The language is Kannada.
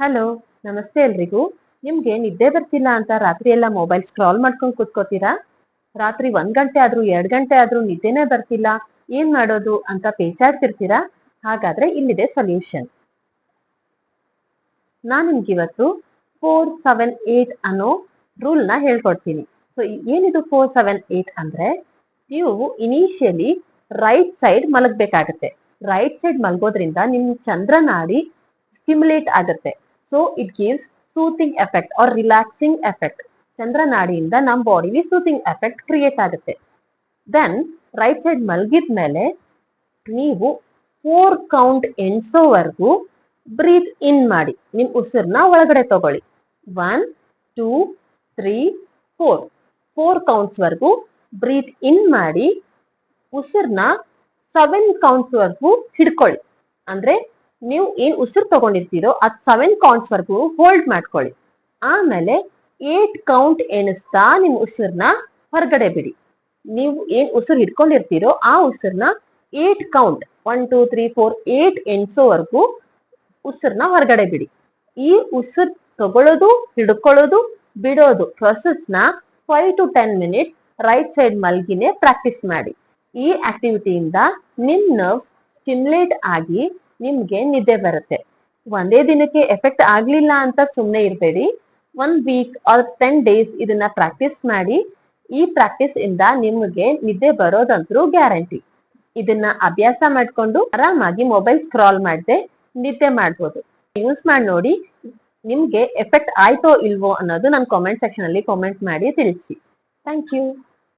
ಹಲೋ, ನಮಸ್ತೆ ಎಲ್ರಿಗೂ. ನಿಮ್ಗೆ ನಿದ್ದೆ ಬರ್ತಿಲ್ಲ ಅಂತ ರಾತ್ರಿ ಎಲ್ಲ ಮೊಬೈಲ್ ಸ್ಕ್ರಾಲ್ ಮಾಡ್ಕೊಂಡು ಕುತ್ಕೋತೀರಾ? ರಾತ್ರಿ ಒಂದ್ ಗಂಟೆ ಆದ್ರೂ ಎರಡ್ ಗಂಟೆ ಆದ್ರೂ ನಿದ್ದೆನೇ ಬರ್ತಿಲ್ಲ. ಏನ್ ಮಾಡೋದು ಅಂತ ಪೇಚಾಡ್ತಿರ್ತೀರಾ? ಹಾಗಾದ್ರೆ ಇಲ್ಲಿದೆ ಸೊಲ್ಯೂಷನ್ ನಾನ್ ನಿಮ್ಗಿವತ್ತು ಫೋರ್ ಸೆವೆನ್ ಏಟ್ ಅನ್ನೋ ರೂಲ್ನ ಹೇಳ್ಕೊಡ್ತೀನಿ. ಸೊ ಏನಿದು ಫೋರ್ ಸೆವೆನ್ ಏಟ್ ಅಂದ್ರೆ, ನೀವು ಇನಿಷಿಯಲಿ ರೈಟ್ ಸೈಡ್ ಮಲಗ್ಬೇಕಾಗತ್ತೆ. ರೈಟ್ ಸೈಡ್ ಮಲಗೋದ್ರಿಂದ ನಿಮ್ ಚಂದ್ರನಾಡಿ ಸ್ಟಿಮ್ಯುಲೇಟ್ ಆಗುತ್ತೆ. So it gives soothing effect or relaxing effect ಚಂದ್ರನಾಡಿಯಿಂದ ನಮ್ಮ ಬಾಡಿಲಿ ಸೂತಿಂಗ್ ಎಫೆಕ್ಟ್ ಕ್ರಿಯೇಟ್ ಆಗುತ್ತೆ. ದೆನ್ ರೈಟ್ ಸೈಡ್ ಮಲಗಿದ ಮೇಲೆ ನೀವು ಫೋರ್ ಕೌಂಟ್ ಎಣಿಸೋವರೆಗೂ ಬ್ರೀತ್ ಇನ್ ಮಾಡಿ. ನಿಮ್ಮ ಉಸಿರನ್ನ ಒಳಗಡೆ ತಗೊಳ್ಳಿ. One two three four four counts ವರ್ಗೂ breathe in ಮಾಡಿ, ಉಸಿರ್ನ ಸೆವೆನ್ ಕೌಂಟ್ಸ್ ವರ್ಗೂ ಹಿಡ್ಕೊಳ್ಳಿ. ಅಂದ್ರೆ ನೀವು ಏನ್ ಉಸಿರು ತಗೊಂಡಿರ್ತೀರೋ ಅದ್ ಸೆವೆನ್ ಕೌಂಟ್ಸ್ ವರ್ಗೂ ಹೋಲ್ಡ್ ಮಾಡ್ಕೊಳ್ಳಿ. ಆಮೇಲೆ ಏಟ್ ಕೌಂಟ್ ಎಣಿಸ್ತಾ ನಿಮ್ ಉಸಿರ್ನ ಹೊರಗಡೆ ಬಿಡಿ. ನೀವು ಏನ್ ಉಸಿರು ಹಿಡ್ಕೊಂಡಿರ್ತೀರೋ ಆ ಉಸಿರ್ನ eight count one two three four eight ಎಣ್ಸೋವರೆಗೂ ಉಸಿರ್ನ ಹೊರಗಡೆ ಬಿಡಿ. ಈ ಉಸಿರು ತಗೊಳ್ಳೋದು, ಹಿಡ್ಕೊಳ್ಳೋದು, ಬಿಡೋದು ಪ್ರೊಸೆಸ್ನ five to ten minutes right side ಮಲ್ಗಿನೇ practice ಮಾಡಿ. ಈ ಆಕ್ಟಿವಿಟಿಯಿಂದ ನಿಮ್ ನರ್ವ್ಸ್ ಸ್ಟಿಮ್ಯುಲೇಟ್ ಆಗಿ ನಿಮ್ಗೆ ನಿದ್ದೆ ಬರುತ್ತೆ. ಒಂದೇ ದಿನಕ್ಕೆ ಎಫೆಕ್ಟ್ ಆಗ್ಲಿಲ್ಲ ಅಂತ ಸುಮ್ಮನೆ ಇರಬೇಡಿ. One week or ten days ಇದನ್ನ ಪ್ರಾಕ್ಟೀಸ್ ಮಾಡಿ. ಈ ಪ್ರಾಕ್ಟೀಸ್ ಇಂದ ನಿಮ್ಗೆ ನಿದ್ದೆ ಬರೋದಂತರೂ ಗ್ಯಾರಂಟಿ ಇದನ್ನ ಅಭ್ಯಾಸ ಮಾಡ್ಕೊಂಡು ಆರಾಮಾಗಿ ಮೊಬೈಲ್ ಸ್ಕ್ರಾಲ್ ಮಾಡದೆ ನಿದ್ದೆ ಮಾಡ್ಬೋದು. ಯೂಸ್ ಮಾಡಿ ನೋಡಿ ನಿಮ್ಗೆ ಎಫೆಕ್ಟ್ ಆಯ್ತೋ ಇಲ್ವೋ ಅನ್ನೋದು ನನ್ನ ಕಾಮೆಂಟ್ ಸೆಕ್ಷನ್ ಅಲ್ಲಿ ಕಾಮೆಂಟ್ ಮಾಡಿ ತಿಳಿಸಿ. Thank you